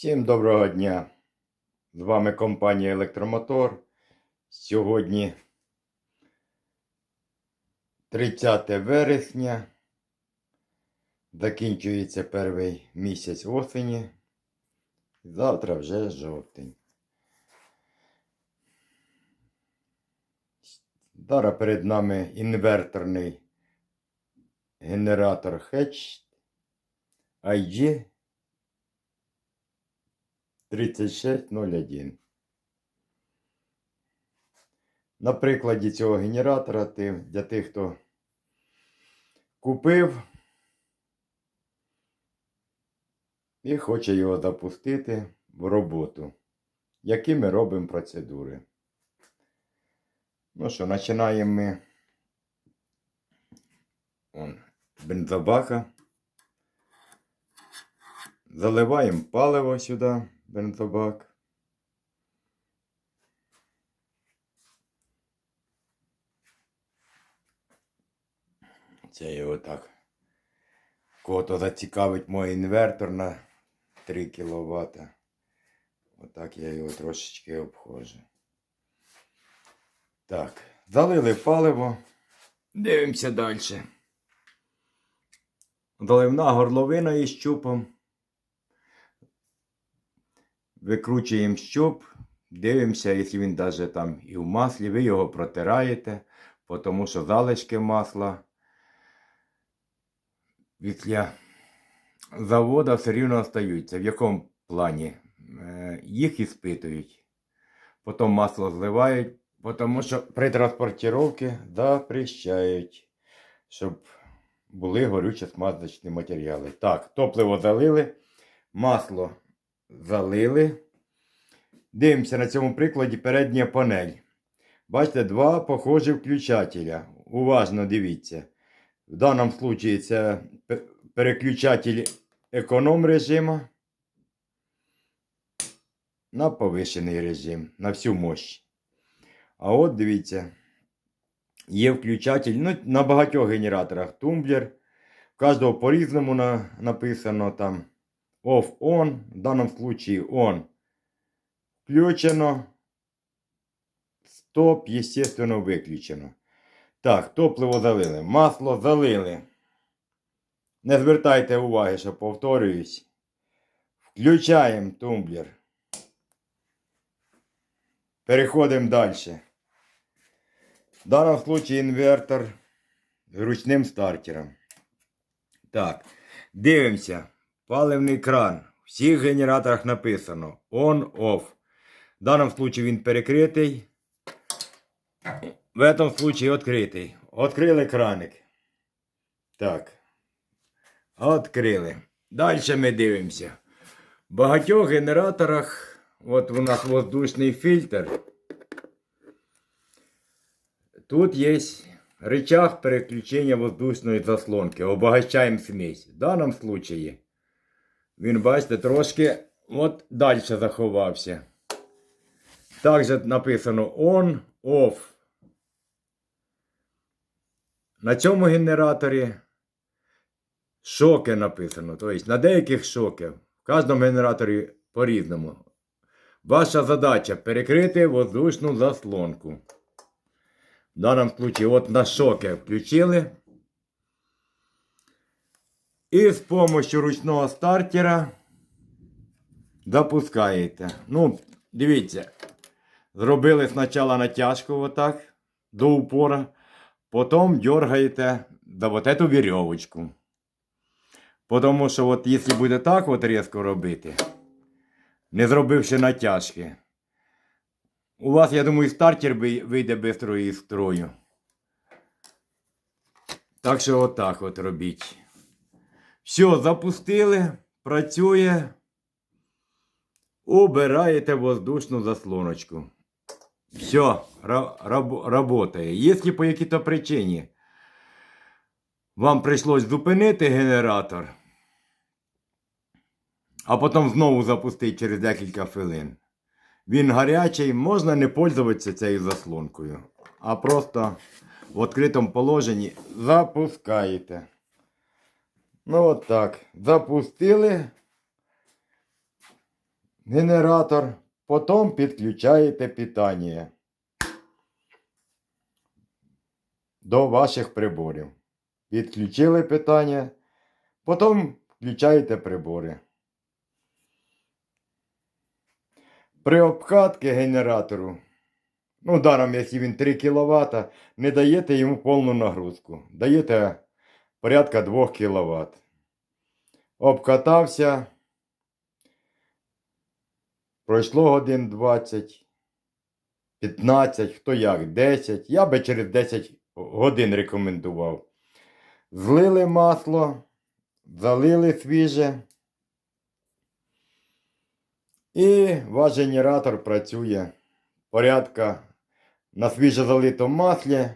Всім доброго дня! З вами компанія Електромотор. Сьогодні 30 вересня. Закінчується перший місяць осені. Завтра вже жовтень. Зараз перед нами інверторний генератор Hatch IG 3601. На прикладі цього генератора для тих, хто купив і хоче його запустити в роботу, які ми робимо процедури. Ну що, починаємо ми Он, бензобака. Заливаємо паливо сюди, бензобак. Це його так. Кого-то зацікавить мой інвертор на 3 кВт. Отак я його трошечки обходжу. Так, залили паливо. Дивимося далі. Доливна горловина із щупом. Викручуємо щуп, дивимося, якщо він навіть там і в маслі, ви його протираєте, тому що залишки масла після заводу все рівно остаються. В якому плані? Е, Їх іспитують. Потім масло зливають, тому що при транспортировці запрещають, щоб були горючі смазочні матеріали. Так, топливо залили, масло залили. Дивимося на цьому прикладі передня панель. Бачите, два похожі включателя. Уважно дивіться. В даному випадку це переключатель економ режиму на повишений режим, на всю мощь. А от дивіться, є включатель ну, на багатьох генераторах тумблер. Кожного по-різному на, написано там off-on. В даному случае on включено. Стоп, естественно, виключено. Так, топливо залили. Масло залили. Не звертайте уваги, що повторююсь. Включаємо тумблер. Переходимо далі. В даному случае інвертор з ручним стартером. Так, дивимося. Паливний кран. В всіх генераторах написано on-off. В даному случае він перекритий. В этом случае відкритий. Открили краник. Так. Открили. Далі ми дивимося. В багатьох генераторах, от у нас воздушний фільтр. Тут є рычаг переключення воздушної заслонки. Обогащаємо смесь. В даному случаї він, бачите, трошки от далі заховався. Також написано on, off. На цьому генераторі шоки написано. Тобто на деяких шоки. В кожному генераторі по-різному. Ваша задача перекрити воздушну заслонку. В даному случае от на шоки включили. І з допомогою ручного стартера запускаєте. Ну, дивіться. Зробили спочатку натяжку отак до упора. Потім дергаєте за вот эту веревочку. Тому що от якщо буде так от різко робити, не зробивши натяжки, у вас, я думаю, стартер вийде швидко із строю. Так що отак от робіть. Все, запустили, працює. Убираєте воздушну заслоночку. Все, работає. Якщо по якій-то причині вам прийшлось зупинити генератор, а потім знову запустити через декілька хвилин. Він гарячий, можна не пользуватися цією заслонкою, а просто в відкритому положенні запускаєте. Ну от так. Запустили. генератор, потім підключаєте питання до ваших приборів. Підключили питання, потім включаєте прибори. При обкатці генератору, ну, даром, якщо він 3 кВт, не даєте йому повну нагрузку. Даєте порядка 2 кВт. Обкатався. Пройшло годин 20, 15, хто як, 10. Я би через 10 годин рекомендував. Злили масло, залили свіже. І ваш генератор працює порядка на свіже залитому маслі.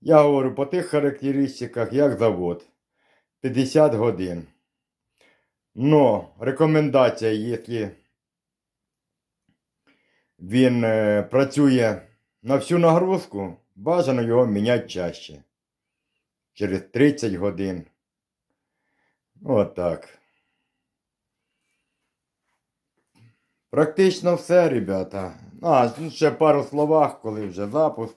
Я говорю по тих характеристиках, як завод. 50 годин. Но рекомендація, якщо він е, працює на всю нагрузку, бажано його міняти чаще. Через 30 годин. Отак. Практично все, ребята. А, ну, ще пару словах, коли вже запуск.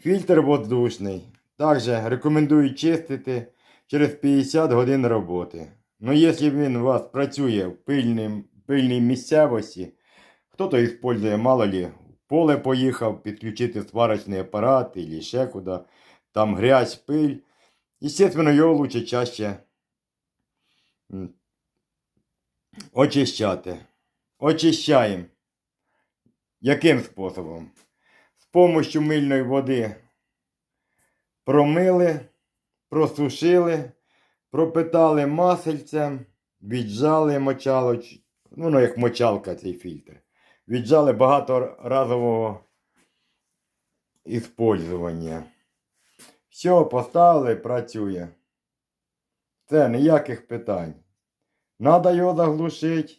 Фільтр воздушний. Також рекомендую чистити через 50 годин роботи. Ну, якщо він у вас працює в пильній, пильній місцевості, хто-то використовує, мало ли, поле поїхав підключити сварочний апарат або ще куди, там грязь, пиль. Естественно, його лучше чаще очищати. Очищаємо. Яким способом? З помощью мильної води промили, просушили, пропитали масельцем, віджали мочало, ну, ну як мочалка цей фільтр. Віджали багаторазового іспользування. Все, поставили, працює. Це ніяких питань. Надо його заглушити.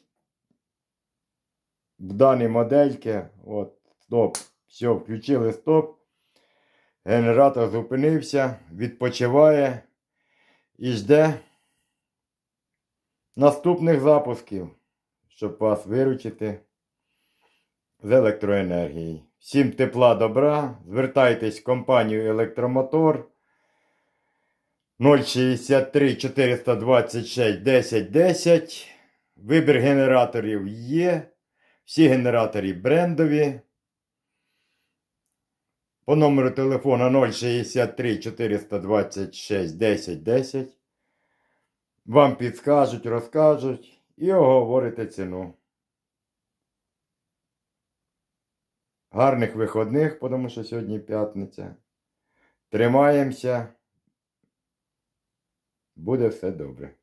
В даній модельки. От, стоп. Все, включили стоп. Генератор зупинився, відпочиває і жде наступних запусків, щоб вас виручити з електроенергії. Всім тепла добра. Звертайтесь в компанію Електромотор 063 426 10 10. Вибір генераторів є. Всі генератори брендові. По номеру телефона 063 426 10 10. Вам підскажуть, розкажуть і оговорите ціну. Гарних виходних, тому що сьогодні п'ятниця. Тримаємося. Буде все добре.